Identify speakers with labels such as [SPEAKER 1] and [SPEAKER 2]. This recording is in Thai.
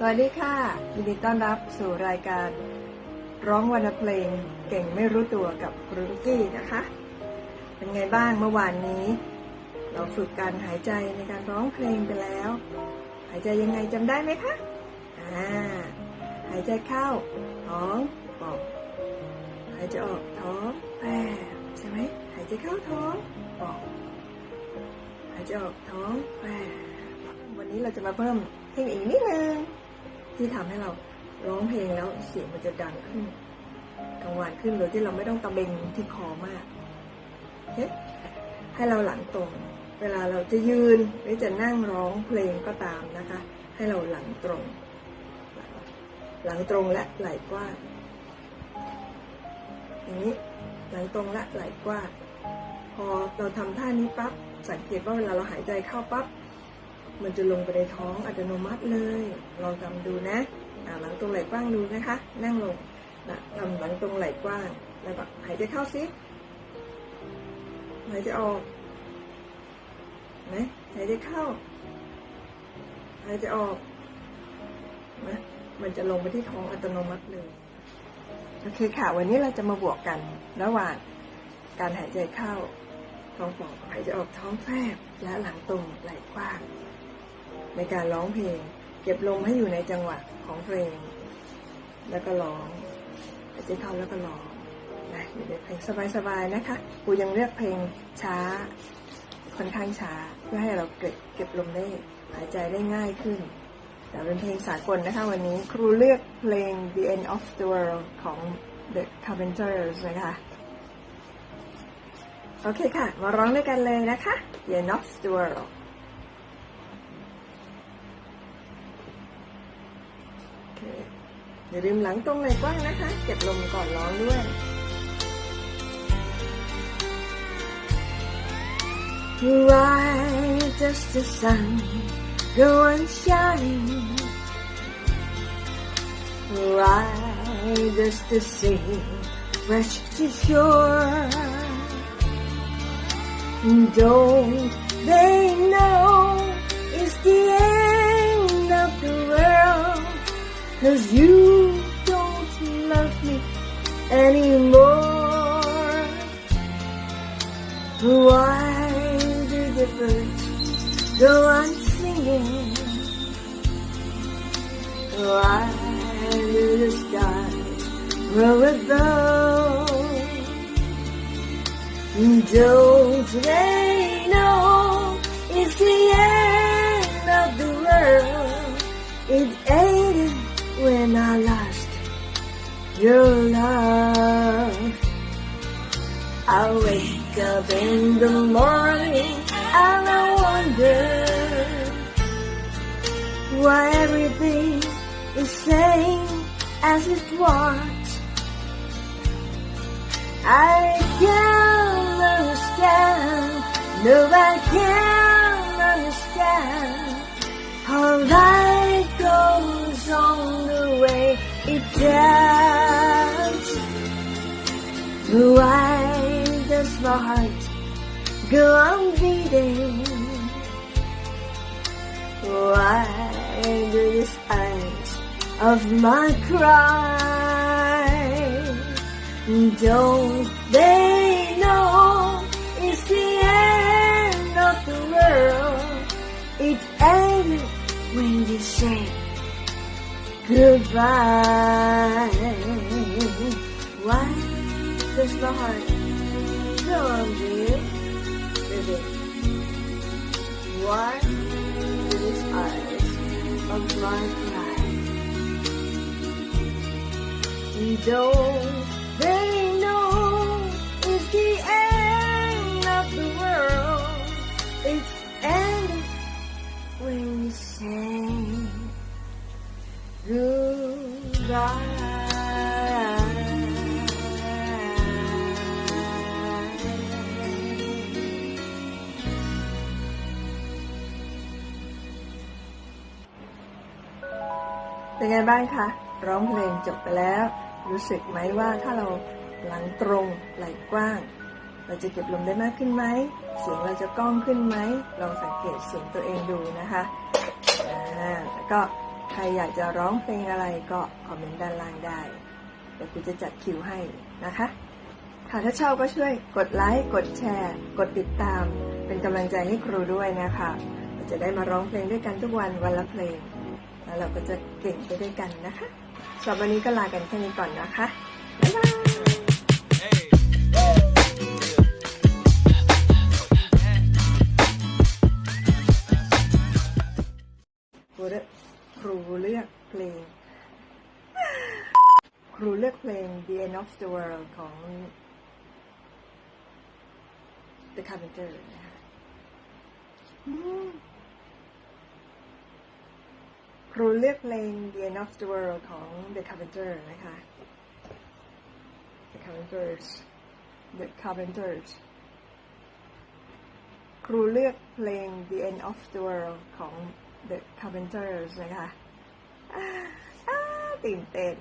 [SPEAKER 1] สวัสดีค่ะ ยินดีต้อนรับสู่รายการร้องวรรณเพลงเก่งไม่รู้ตัวกับรุงกี้นะคะ เป็นไงบ้างเมื่อวานนี้ เราฝึกการหายใจในการร้องเพลงไปแล้ว หายใจยังไงจำได้ไหมคะอ่าหายใจเข้าท้องปอกหายใจออกท้องแฝใช่ไหมหายใจเข้าท้องปอกหายใจออกท้องแฝวันนี้เราจะมาเพิ่มเทคนิคอีกนิดนึง ที่ทำให้เราร้องเพลงแล้วเสียงมันจะดังขึ้นกังวานขึ้นโดยที่เราไม่ต้องตะเบงที่คอมากโอเคให้เราหลังตรงเวลาเราจะยืนหรือจะนั่งร้องเพลงก็ตามนะคะ ให้เราหลังตรง หลังตรงและไหล่กว้างอย่างนี้หลังตรงและไหล่กว้างพอเราทำท่านี้ปั๊บสังเกตว่าเวลาเราหายใจเข้าปั๊บ มันจะลงไปในท้องอัตโนมัติเลย ลองทำดูนะหลังตรงไหล่กว้างดูนะคะ นั่งลงนะทำหลังตรงไหล่กว้าง แล้วก็หายใจเข้าซิหายใจออกนะหายใจเข้า หายใจออกนะมันจะลงไปที่ท้องอัตโนมัติเลย โอเคค่ะ วันนี้เราจะมาบวกกันระหว่างการหายใจเข้าท้องป่องหายใจออกท้องแฟบและหลังตรงไหล่กว้าง ในการร้องเพลง เก็บลมให้อยู่ในจังหวะของเพลง แล้วก็ร้องหายใจเข้าแล้วก็ร้องนะอยู่ในเพลงสบายๆนะคะกูยังเลือกเพลงช้าค่อนข้างช้า เพื่อให้เราเก็บเก็บลมได้หายใจได้ง่ายขึ้น แต่เป็นเพลงสากลนะคะวันนี้ครูเลือกเพลง The End of the World ของ The Carpenters นะคะโอเคค่ะ มาร้องด้วยกันเลยนะคะ The End of the World อย่าลืมหลังตรงไหล่กว้างนะคะ เก็บลมก่อนร้องด้วย Why does the sun go on shining? Why does the sea rush to shore? Don't they know it's the end of the world? Cause you Why do the birds go on singing? Why do the stars grow above? Don't they know it's the end of the world? It ended when I lost your love. I wake up in the morning and I wonder why everything is same as it was. I can't understand, no I can't understand how life goes on the way it does. Why my heart go on beating? Why do the eyes of my cry? Don't they know it's the end of the world? It ended when you say goodbye. Why does my heart Laundry. Ribbon. Why these eyes of my pride? Though they เป็นไงบ้างคะร้องเพลงจบไปแล้ว รู้สึกไหมว่าถ้าเราหลังตรงไหล่กว้าง เราจะเก็บลมได้มากขึ้นไหม เสียงเราจะก้องขึ้นไหมลองสังเกตเสียงตัวเองดูนะคะแล้วก็ใครอยากจะร้องเพลงอะไรก็คอมเมนต์ด้านล่างได้เดี๋ยวครูจะจัดคิวให้นะคะค่ะถ้าชอบก็ช่วยกดไลค์กดแชร์ กดติดตาม เป็นกำลังใจให้ครูด้วยนะคะจะได้มาร้องเพลงด้วยกันทุกวันวันละเพลง แล้วเราก็จะเก่งไปด้วยกันนะคะสำหรับวันนี้ก็ลากันแค่นี้ก่อนนะคะ บ๊ายบายครูเลือกครูเลือกเพลง ครูเลือกเพลง The End of the World ของ The Carpenter นะคะอืมค รูเลือกเพลง The End of the World ของ The Carpenter นะคะ The Carpenters The Carpenters ครูเลือกเพลง The End of the World ของ The Carpenters นะคะตื่นเต้น